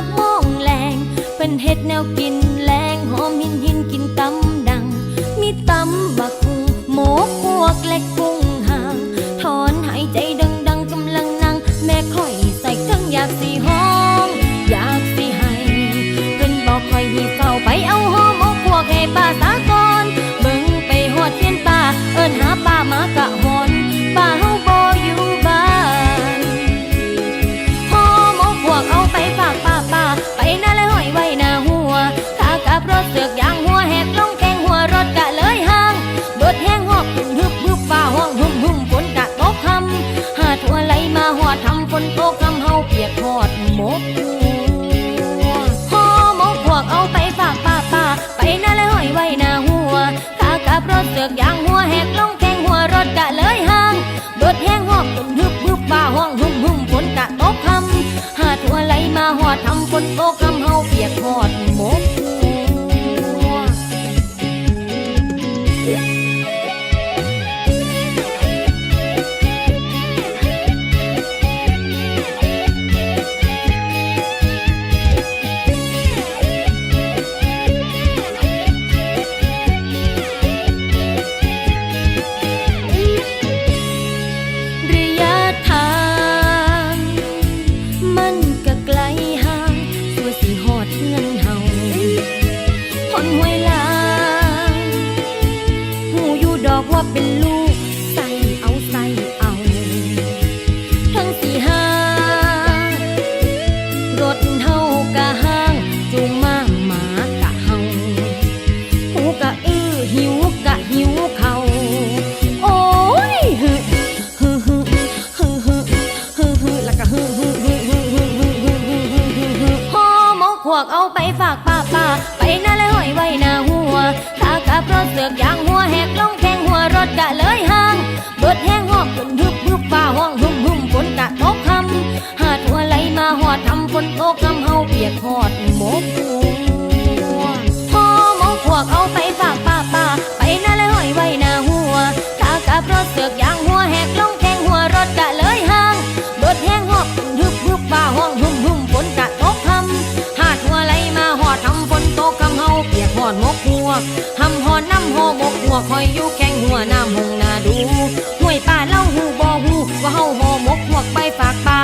มาณหกโมงแรงเป็นเห็ดแนวกินแรงหอมหินหินกินตำดัง มีตำบักคุงหมูพวกและกุ้ แหกลงแข่งหัวรถกะเลยห่างเบิดแห้งหอบจนฮึบฮึบบ่าห้องหุ่มหุ่มฝนกะตกคำหาทั่วไหลมาหอดทำฝนตกคำเฮาเปียกหอดหมก ก็ไกลห่างตัวสิหอดเงินเฮาหอนห้วยลางหูอยู่ดอกว่าเป็นลูก วกเอาไปฝากป้าป้าไปนาเลยห้อยไว้หน้าหัวถ้ากับรถเสือกยางหัวแหกลงแข้งหัวรถกะเลยห่างเบิดแห้งหอบจนฮึบฮึบฟ้าห้องหุ่มหุ่มฝนกะตกคำหาทั่วไหลมาหอดทำฝนตกคำเฮาเปียกหอด หัวคอยอยู่แข้งหัวน้ำหงนาดูห้วยป่าเล่าหูบ่หูว่าเฮาหอหมกหวกไปฝากป่า